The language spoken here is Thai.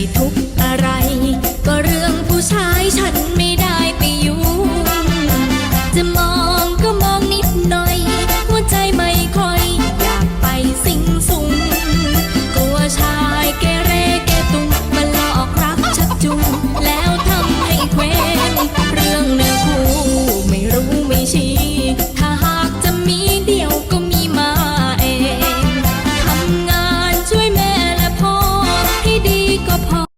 ไม่ทุกอะไร ก็เรื่องผู้ชายฉันไม่ได้ไปยุ่งจะมอง